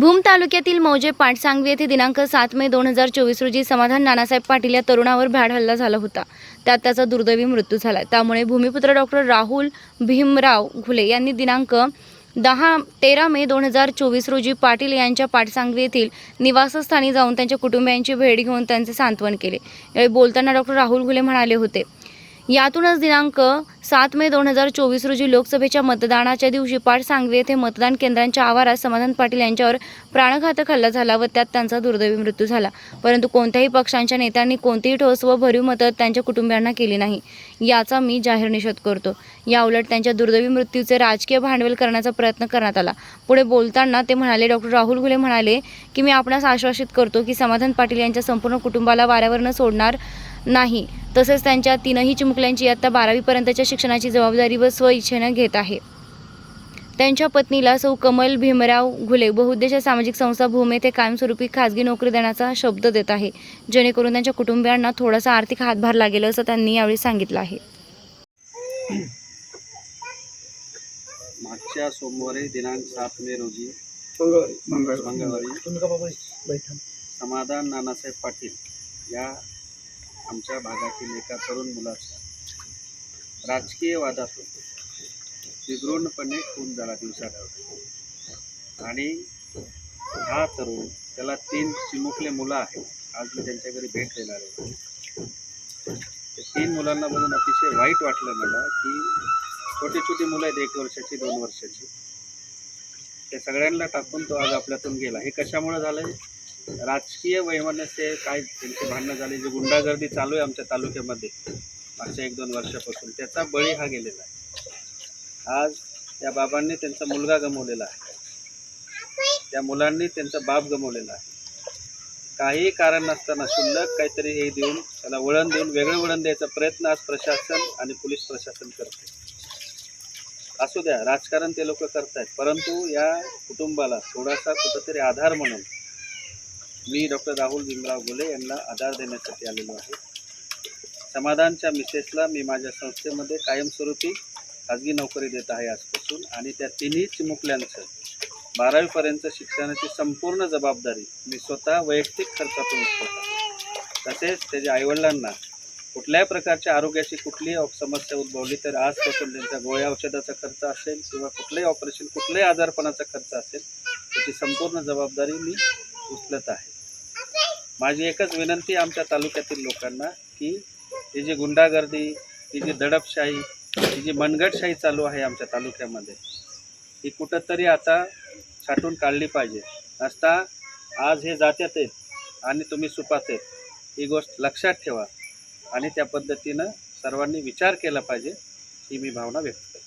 भूम तालुक्यातील मौजे पाटसांगवी येथे दिनांक सात मे दोन हजार चोवीस रोजी समाधान नानासाहेब पाटील या तरुणावर भ्याड हल्ला झाला होता. त्यात त्याचा दुर्दैवी मृत्यू झाला. त्यामुळे भूमिपुत्र डॉक्टर राहुल भीमराव घुले यांनी दिनांक दहा तेरा मे दोन हजार चोवीस रोजी पाटील यांच्या पाटसांगवी येथील निवासस्थानी जाऊन त्यांच्या कुटुंबियांची भेट घेऊन त्यांचे सांत्वन केले. यावेळी बोलताना डॉक्टर राहुल घुले म्हणाले होते यातूनच दिनांक सात मे दोन हजार चोवीस रोजी लोकसभेच्या मतदानाच्या दिवशी पाटसांगवी येथे मतदान केंद्रांच्या आवारात समाधान पाटील यांच्यावर प्राणघातक हल्ला झाला व त्यात त्यांचा दुर्दैवी मृत्यू झाला. परंतु कोणत्याही पक्षांच्या नेत्यांनी कोणतीही ठोस व भरीव मदत त्यांच्या कुटुंबियांना केली नाही याचा मी जाहीर निषेध करतो. याउलट त्यांच्या दुर्दैवी मृत्यूचे राजकीय भांडवल करण्याचा प्रयत्न करण्यात आला. पुढे बोलताना ते म्हणाले डॉक्टर राहुल घुले म्हणाले की मी आपणास आश्वासित करतो की समाधान पाटील यांच्या संपूर्ण कुटुंबाला वाऱ्यावर न सोडणार नाही. तसेच त्यांच्या तीनही चिमुकल्यांची इयत्ता बारावीपर्यंतच्या शिक्षणाची जबाबदारी व स्वइच्छेनं घेत आहे. त्यांच्या पत्नीला सौ कमल भीमराव घुले बहुउद्देशीय सामाजिक संस्था भूम येथे कायमस्वरूपी खाजगी नोकरी देण्याचा शब्द देत आहे. जेणेकरून त्यांच्या कुटुंबियांना थोडासा आर्थिक हातभार लागेल असं त्यांनी यावेळी सांगितलं आहे. मागच्या सोमवारी दिनांक सात मे रोजी मंगळवारी. समाधान नानासाहेब पाटील या आमच्या भागातील एका तरुण मुलाचा राजकीय वादातून विघृणपणे खून झाला दिवसाढवला आणि हा तरुण त्याला तीन चिमुकले मुलं आहेत. आज मी त्यांच्या घरी भेट देणार आहे. ते तीन मुलांना बघून अतिशय वाईट वाटलं मला की छोटी छोटी मुलं आहेत एक वर्षाची दोन वर्षाची. त्या सगळ्यांना टाकून तो आज आपल्यातून गेला. हे कशामुळे झालं आहे राजकीय वैमनस्य काय त्यांचे भांडणं झाले जे गुंडागर्दी चालू आहे आमच्या तालुक्यामध्ये मागच्या एक दोन वर्षापासून त्याचा बळी हा गेलेला आहे. आज त्या बाबांनी त्यांचा मुलगा गमवलेला आहे. त्या मुलांनी त्यांचा बाप गमवलेला आहे. काही कारण नसताना शुल्लक काहीतरी हे देऊन त्याला वळण देऊन वेगळं वळण द्यायचा प्रयत्न आज प्रशासन आणि पोलीस प्रशासन करते. असू द्या राजकारण ते लोक करतायत परंतु या कुटुंबाला थोडासा कुठंतरी आधार म्हणून मी डॉक्टर राहुल भीमराव गोले यांना आधार देण्यासाठी आलेलो आहे. समाधानच्या मिसेसला मी माझ्या संस्थेमध्ये कायमस्वरूपी खाजगी नोकरी देत आहे आजपासून आणि त्या तिन्ही चिमुकल्यांचं बारावीपर्यंत शिक्षणाची संपूर्ण जबाबदारी मी स्वतः वैयक्तिक खर्चातून उचलतो तसेच त्याच्या आईवडिलांना कुठल्याही प्रकारच्या आरोग्याची कुठलीही समस्या उद्भवली तर आजपासून त्यांचा गोळ्या औषधाचा खर्च असेल किंवा कुठलंही ऑपरेशन कुठल्याही आजारपणाचा खर्च असेल त्याची संपूर्ण जबाबदारी मी उचलत आहे. माझी एकच विनंती आमच्या तालुक्यातील लोकांना की ही जी गुंडागर्दी ही जी दडपशाही ही जी मनगटशाही चालू आहे आमच्या तालुक्यामध्ये ही कुठंतरी आता छाटून काढली पाहिजे. असता आज हे जात्यात आहेत आणि तुम्ही सुपात आहेत. ही गोष्ट लक्षात ठेवा आणि त्या पद्धतीनं सर्वांनी विचार केला पाहिजे ही मी भावना व्यक्त करतो.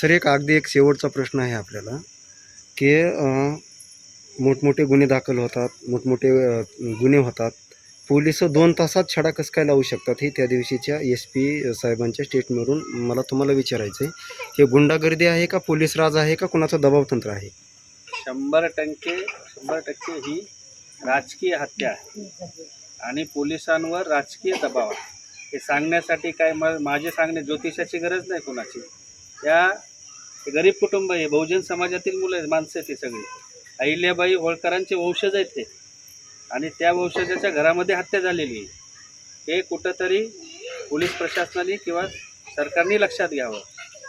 सर एक अगदी एक शेवटचा प्रश्न आहे आपल्याला की मोठमोठे गुन्हे दाखल होतात मोठमोठे गुन्हे होतात. पोलीस दोन तासात छडा कसं काय लावू शकतात हे त्या दिवशीच्या एस पी साहेबांच्या स्टेटमेंटवरून मला तुम्हाला विचारायचं आहे हे गुंडागर्दी आहे का पोलीस राज आहे का कुणाचं दबावतंत्र आहे? शंभर टक्के शंभर टक्के ही राजकीय हत्या आहे. आणि पोलिसांवर राजकीय दबाव आहे. हे सांगण्यासाठी काय म माझे सांगणे ज्योतिषाची गरज नाही कोणाची. त्या गरीब कुटुंब हे बहुजन समाजातील मुलं आहेत माणसं आहेत सगळी. अहिल्याबाई होळकरांचे वंशज आहेत ते. आणि त्या वंशजाच्या घरामध्ये हत्या झालेली आहे. हे कुठंतरी पोलीस प्रशासनाने किंवा सरकारने लक्षात घ्यावं.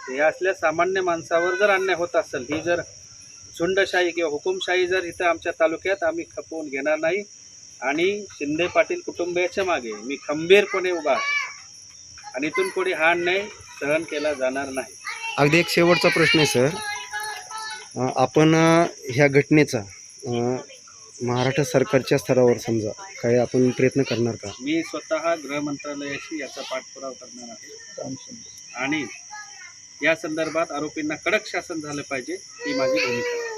हे असल्या सामान्य माणसावर जर अन्याय होत असेल ही जर झुंडशाही किंवा हुकुमशाही जर इथं आमच्या तालुक्यात आम्ही खपवून घेणार नाही आणि शिंदे पाटील कुटुंबियाच्या मागे मी खंबीरपणे उभा आहे आणि इथून पुढे हा अन्याय सहन केला जाणार नाही. अगदी एक शेवटचा प्रश्न आहे सर. आपण ह्या घटनेचा महाराष्ट्र सरकारच्या स्तरावर समजा काही आपण प्रयत्न करणार का? मी स्वतः गृह मंत्रालयाशी याचा पाठपुरावा करणार आहे. आणि या संदर्भात आरोपींना कडक शासन झालं पाहिजे ही माझी भूमिका